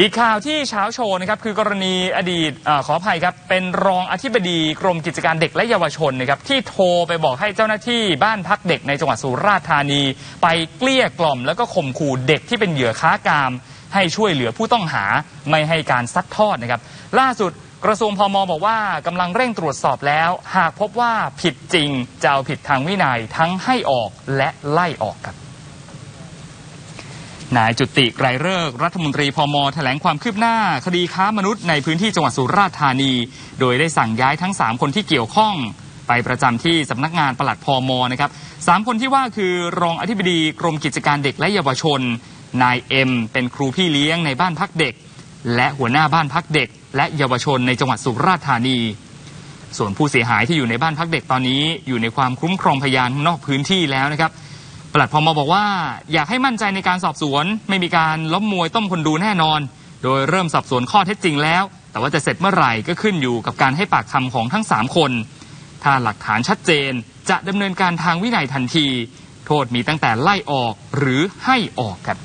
อีกข่าวที่เช้าโชว์นะครับคือกรณีอดีตอขออภัยครับเป็นรองอธิบดีกรมกิจการเด็กและเยาวชนนะครับที่โทรไปบอกให้เจ้าหน้าที่บ้านพักเด็กในจังหวัดสุราษฎร์ธานี ไปเกลี้ยกล่อม แล้วก็ข่มขู่เด็กที่เป็นเหยื่อค้ากาม ให้ช่วยเหลือผู้ต้องหาไม่ให้การซัดทอดนะครับล่าสุดกระทรวงพมบอกว่ากำลังเร่งตรวจสอบแล้ว หากพบว่าผิดจริงจะเอาผิดทางวินัยทั้งให้ออกและไล่ออกครับ นายจุติไกรเลิกรัฐมนตรีพมแถลงความคืบหน้า คดีค้ามนุษย์ในพื้นที่จังหวัดสุราษฎร์ธานี โดยได้สั่งย้ายทั้ง 3 คนที่เกี่ยวข้อง ไปประจำที่สำนักงานปลัดพมนะครับสามคนที่ว่าคือรองอธิบดีกรมกิจการเด็กและเยาวชน นายเอ็มเป็นครูพี่เลี้ยงในบ้านพักเด็ก และหัวหน้าบ้านพักเด็ก และเยาวชนในจังหวัดสุราษฎร์ธานี ส่วนผู้เสียหายที่อยู่ในบ้านพักเด็กตอนนี้ อยู่ในความคุ้มครองพยานนอกพื้นที่แล้วนะครับ ปลัดพมบอกว่าอยากให้มั่นใจในการสอบสวน ไม่มีการล้มมวยต้มคนดูแน่นอน โดยเริ่มสอบสวนข้อเท็จจริงแล้ว แต่ว่าจะเสร็จเมื่อไหร่ก็ขึ้นอยู่กับการให้ปากคำของทั้ง 3 คน ถ้าหลักฐานชัดเจนจะดำเนินการทางวินัยทันที โทษมีตั้งแต่ไล่ออกหรือให้ออกครับ